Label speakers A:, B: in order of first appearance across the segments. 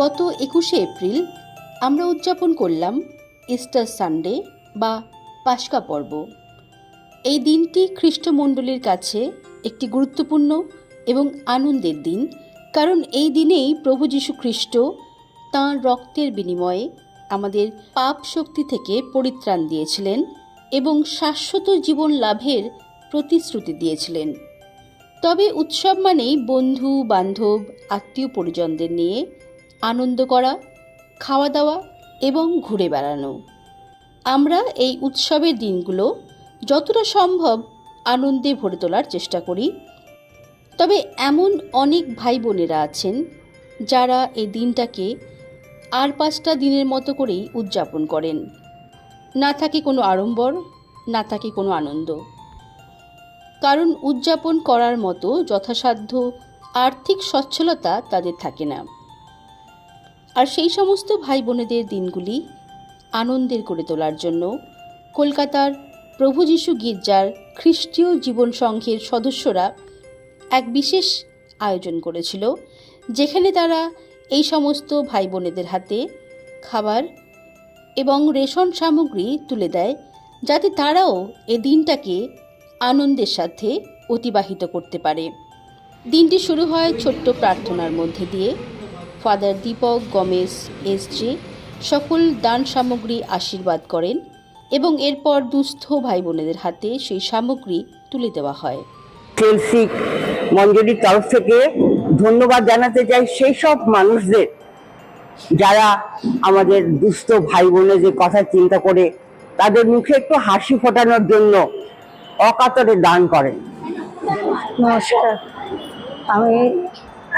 A: গত একুশে এপ্রিল আমরা উদযাপন করলাম ইস্টার সানডে বা পাশকা পর্ব। এই দিনটি খ্রিস্টমণ্ডলীর কাছে একটি গুরুত্বপূর্ণ এবং আনন্দের দিন, কারণ এই দিনেই প্রভু যীশু খ্রিস্ট তাঁর রক্তের বিনিময়ে আমাদের পাপ শক্তি থেকে পরিত্রাণ দিয়েছিলেন এবং শাশ্বত জীবন লাভের প্রতিশ্রুতি দিয়েছিলেন। তবে উৎসব মানেই বন্ধু, বান্ধব আত্মীয় পরিজনদের নিয়ে আনন্দ করা, খাওয়া দাওয়া এবং ঘুরে বেড়ানো। আমরা এই উৎসবের দিনগুলো যতটা সম্ভব আনন্দে ভরে তোলার চেষ্টা করি। তবে এমন অনেক ভাই বোনেরা আছেন যারা এই দিনটাকে আর পাঁচটা দিনের মতো করেই উদযাপন করেন। না থাকে কোনো আড়ম্বর, না থাকে কোনো আনন্দ। কারণ উদযাপন করার মতো যথাসাধ্য আর্থিক সচ্ছলতা তাদের থাকে না। আর সেই সমস্ত ভাই বোনেদের দিনগুলি আনন্দের করে তোলার জন্য কলকাতার প্রভু যীশু গির্জার খ্রিস্টীয় জীবন সংঘের সদস্যরা এক বিশেষ আয়োজন করেছিল, যেখানে তারা এই সমস্ত ভাই বোনেদের হাতে খাবার এবং রেশন সামগ্রী তুলে দেয়, যাতে তারাও এ দিনটাকে আনন্দের সাথে অতিবাহিত করতে পারে। দিনটি শুরু হয় ছোট্ট প্রার্থনার মধ্যে দিয়ে। ফাদার দীপক গমেশ এসজে সকল দান সামগ্রী আশীর্বাদ করেন এবং এরপর দুস্থ ভাই বোনেদের হাতে সেই সামগ্রী তুলে দেওয়া হয়।
B: চেলসি মঞ্জুরির তরফ থেকে ধন্যবাদ জানাতে চাই সেই সব মানুষদের যারা আমাদের দুস্থ ভাই বোনেদের কথা চিন্তা করে তাদের মুখে একটু হাসি ফোটানোর জন্য অকাতরে দান করেন।
C: নমস্কার। আমি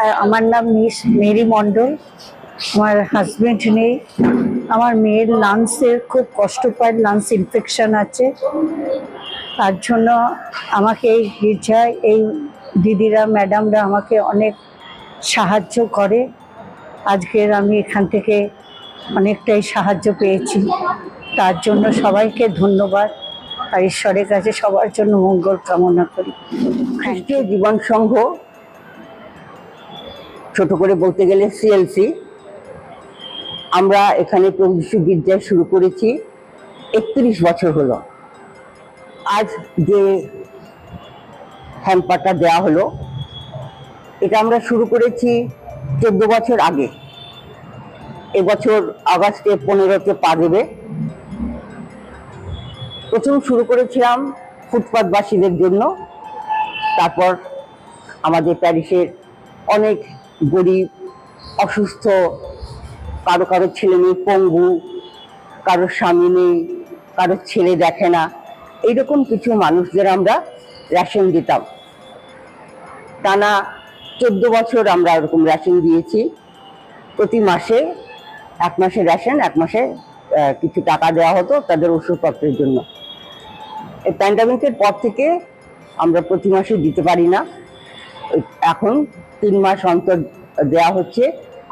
C: আমার নাম মিস মেরি মণ্ডল। আমার হাজবেন্ড নেই। আমার মেয়ের লাংসের খুব কষ্ট পায় লাংস ইনফেকশন আছে। তার জন্য আমাকে এই গির্জায় এই দিদিরা ম্যাডামরা আমাকে অনেক সাহায্য করে। আজকের আমি এখান থেকে অনেকটাই সাহায্য পেয়েছি। তার জন্য সবাইকে ধন্যবাদ। আর ঈশ্বরের কাছে সবার জন্য মঙ্গল কামনা করি।
B: খ্রিস্টীয় জীবন সংঘ ছোট করে বলতে গেলে সিএলসি আমরা এখানে প্রভু গির্জায় শুরু করেছি একত্রিশ বছর হলো। আজ যে হ্যাম্পারটা দেওয়া হলো, এটা আমরা শুরু করেছি চোদ্দ বছর আগে। এবছর আগস্টে পনেরোতে পা দেবে। প্রথম শুরু করেছিলাম ফুটপাতবাসীদের জন্য। তারপর আমাদের প্যারিসের অনেক গরিব, অসুস্থ, কারও কারও ছেলে মেয়ে পঙ্গু, কারও স্বামী নেই, কারও ছেলে দেখে না। এইরকম কিছু মানুষদের আমরা রেশন দিতাম। টানা চোদ্দ বছর আমরা এরকম রেশন দিয়েছি। প্রতি মাসে এক মাসে রেশন এক মাসে কিছু টাকা দেওয়া হতো তাদের ওষুধপত্রের জন্য। এই প্যান্ডামিকের পর থেকে আমরা প্রতি মাসে দিতে পারি না। এখন তিন মাস অন্তর দেওয়া হচ্ছে।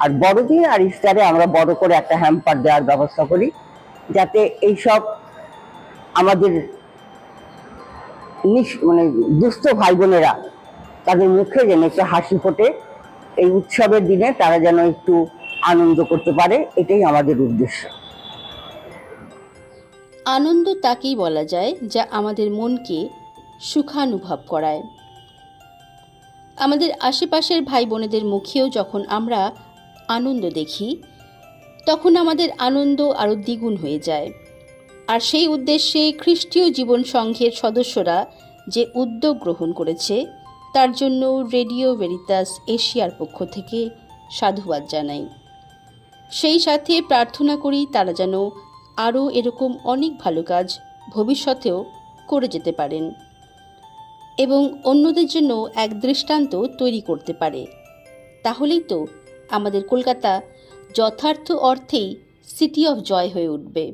B: আর বড়দিন আর ইস্টারে আমরা বড় করে একটা হ্যাম্পার দেওয়ার ব্যবস্থা করি। যাতে এইসব আমাদের মানে দুস্থ ভাই বোনেরা তাদের মুখে যেন একটু হাসি ফোটে। এই উৎসবের দিনে তারা যেন একটু আনন্দ করতে পারে, এটাই আমাদের উদ্দেশ্য।
A: আনন্দ তাকেই বলা যায় যা আমাদের মনকে সুখানুভব করায়। আমাদের আশেপাশের ভাই বোনেদের মুখেও যখন আমরা আনন্দ দেখি, তখন আমাদের আনন্দ আরও দ্বিগুণ হয়ে যায়। আর সেই উদ্দেশ্যে খ্রিস্টীয় জীবন সংঘের সদস্যরা যে উদ্যোগ গ্রহণ করেছে, তার জন্য রেডিও ভেরিতাস এশিয়ার পক্ষ থেকে সাধুবাদ জানাই। সেই সাথে প্রার্থনা করি তারা যেন আরও এরকম অনেক ভালো কাজ ভবিষ্যতেও করে যেতে পারেন। এবং অন্যদের জন্য এক দৃষ্টান্ত তৈরি করতে পারে। তাহলেই তো আমাদের কলকাতা যথার্থ অর্থেই সিটি অফ জয় হয়ে উঠবে।